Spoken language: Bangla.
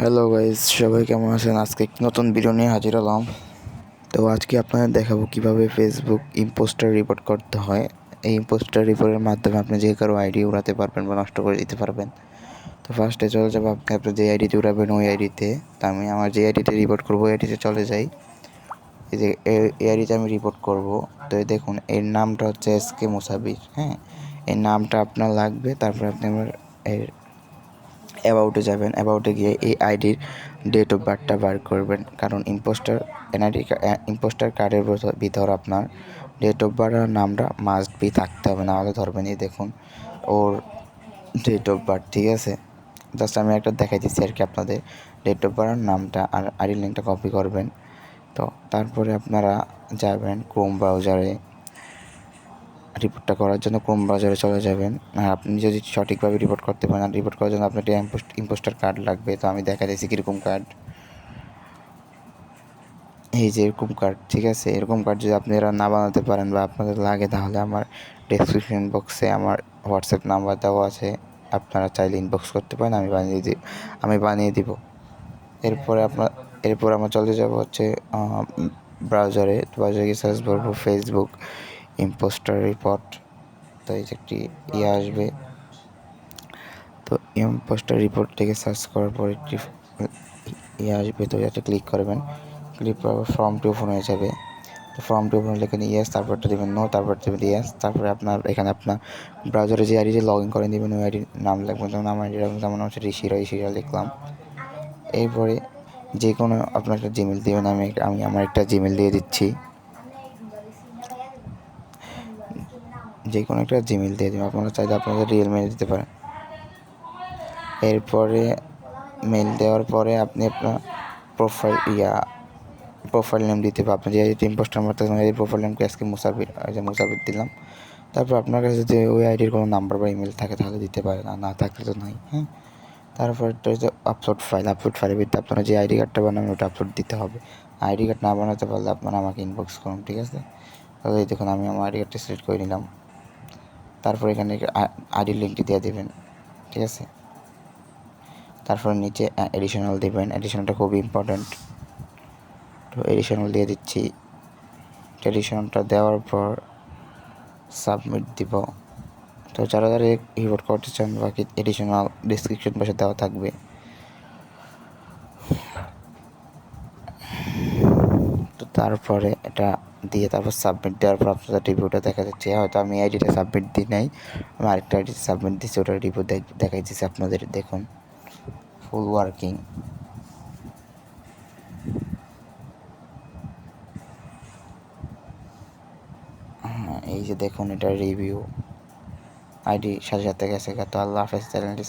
হ্যালো গাইজ সবাই কেমন আছেন? আজকে নতুন ভিডিও নিয়ে হাজির হলাম। তো আজকে আপনাদের দেখাবো কীভাবে ফেসবুক ইম্পোস্টার রিপোর্ট করতে হয়। এই ইম্পোস্টার রিপোর্টের মাধ্যমে আপনি যে কারও আইডি উড়াতে পারবেন বা নষ্ট করে দিতে পারবেন। তো ফার্স্টে চলে যাব, আপনি আপনার যে আইডিতে উড়াবেন, ওই আইডিতে তো। আমি আমার যে আইডিতে রিপোর্ট করব, ওই আইডিতে চলে যাই। এই যে, এই আইডিতে আমি রিপোর্ট করব। তো দেখুন, এর নামটা হচ্ছে এস কে মুসাবির হ্যাঁ? এই নামটা আপনার লাগবে, তারপরে আপনি আমার এর অ্যাবাউটে যাবেন, অ্যাবাউটে গিয়ে এই আইডির ডেট অফ বার্থটা বার করবেন। কারণ ইম্পোস্টার এনআইডি ইম্পোস্টার কার্ডের ভিতর আপনার ডেট অফ বার্থ আর নামটা মাস্ট বি থাকতে হবে, নাহলে ধরবেন এই দেখুন, ওর ডেট অফ বার্থ ঠিক আছে? জাস্ট আমি একটা দেখাই দিচ্ছি আর কি আপনাদের। ডেট অফ বার্থ নামটা আর আইডি লিঙ্কটা কপি করবেন। তো তারপরে আপনারা যাবেন ক্রোম ব্রাউজারে রিপোর্টটা করার জন্য ক্রোম ব্রাউজারে চলে যাবেন। আর আপনি যদি সঠিকভাবে রিপোর্ট করতে পারেন রিপোর্ট করার জন্য আপনার ইম্পোস্টার কার্ড লাগবে। তো আমি দেখা দিয়েছি কীরকম কার্ড এই যে এরকম কার্ড ঠিক আছে? এরকম কার্ড যদি আপনারা না বানাতে পারেন বা আপনাদের লাগে, তাহলে আমার ডেসক্রিপশন বক্সে আমার হোয়াটসঅ্যাপ নাম্বার দেওয়া আছে। আপনারা চাইলে ইনবক্স করতে পারেন, আমি বানিয়ে দিই আমি বানিয়ে দিব। এরপরে আপনার এরপর আমার চলে যাব হচ্ছে ব্রাউজারে ব্রাউজারে গিয়ে সার্চ করব ফেসবুক ইম্পোস্টার রিপোর্ট তো এই যে একটি ইয়ে আসবে। তো ইম্পোস্টার রিপোর্ট থেকে সার্চ করার পর একটি ইয়ে আসবে, তো এটা ক্লিক করবেন। ক্লিক করার ফর্মটি ওপেন হয়ে যাবে। তো ফর্মটি ওপেন হলে এখানে ইয়েস তারপরটা দেবেন নো তারপর দেবেন ইয়েস তারপরে আপনার এখানে আপনার ব্রাউজারে যে আইডি লগ ইন করে দেবেন ওই আইডির নাম লিখবেন যেমন আমার আইডি রাখবেন যেমন হচ্ছে ঋষিরা ঋষিরা লিখলাম। এরপরে যে কোনো আপনার একটা জিমেল দেবেন, আমি আমি আমার একটা জিমেল দিয়ে দিচ্ছি। যে কোনো একটা জিমেল দিয়ে দেবেন। আপনারা চাইলে আপনাদের রিয়েল মেল দিতে পারেন। এরপরে মেল দেওয়ার পরে আপনি আপনার প্রোফাইল ইয়া প্রোফাইল নেম দিতে হবে। আপনি যে ইম্পোস্টার মারতেছেন এই প্রোফাইল নেমকে আজকে মুসাফির যে মুসাফির দিলাম। তারপর আপনার কাছে যদি ওই আইডির কোনো নাম্বার বা ইমেল থাকে, তাহলে দিতে পারেন। আর না থাকলে তো নাই হ্যাঁ? তারপর একটা হচ্ছে আপলোড ফাইল আপলোড ফাইলের ভিত্তিতে আপনারা যে আইডি কার্ডটা বানাবেন, ওটা আপলোড দিতে হবে। আইডি কার্ড না বানাতে পারলে আপনারা আমাকে ইনবক্স করুন, ঠিক আছে? তাহলে দেখুন, আমি আমার আইডি কার্ডটা সিলেক্ট করে নিলাম। তারপর এখানে আইডি লিঙ্কটি দিয়ে দেবেন, ঠিক আছে? তারপর নিচে এডিশনাল দেবেন এডিশনালটা খুবই ইম্পর্ট্যান্ট তো এডিশনাল দিয়ে দিচ্ছি। এডিশনালটা দেওয়ার পর সাবমিট দিব। তো যারা যারা রিপোর্ট করতে চান, বাকি এডিশনাল ডিসক্রিপশন পাশে দেওয়া থাকবে। তো তারপরে এটা দিয়ে তারপর সাবমিট দেওয়ার পর আপনাদের রিভিউটা দেখা যাচ্ছে। হয়তো আমি আইডিটা সাবমিট দিই নাই আমি আরেকটা আইডি সাবমিট দিচ্ছি ওটা রিভিউ দেখাই দিচ্ছি আপনাদের, দেখুন। ফুল ওয়ার্কিং হ্যাঁ এই যে দেখুন, এটা রিভিউ আইডি সাথে সাথে গেছে তো আল্লাহ হাফেজ, চ্যানেলটি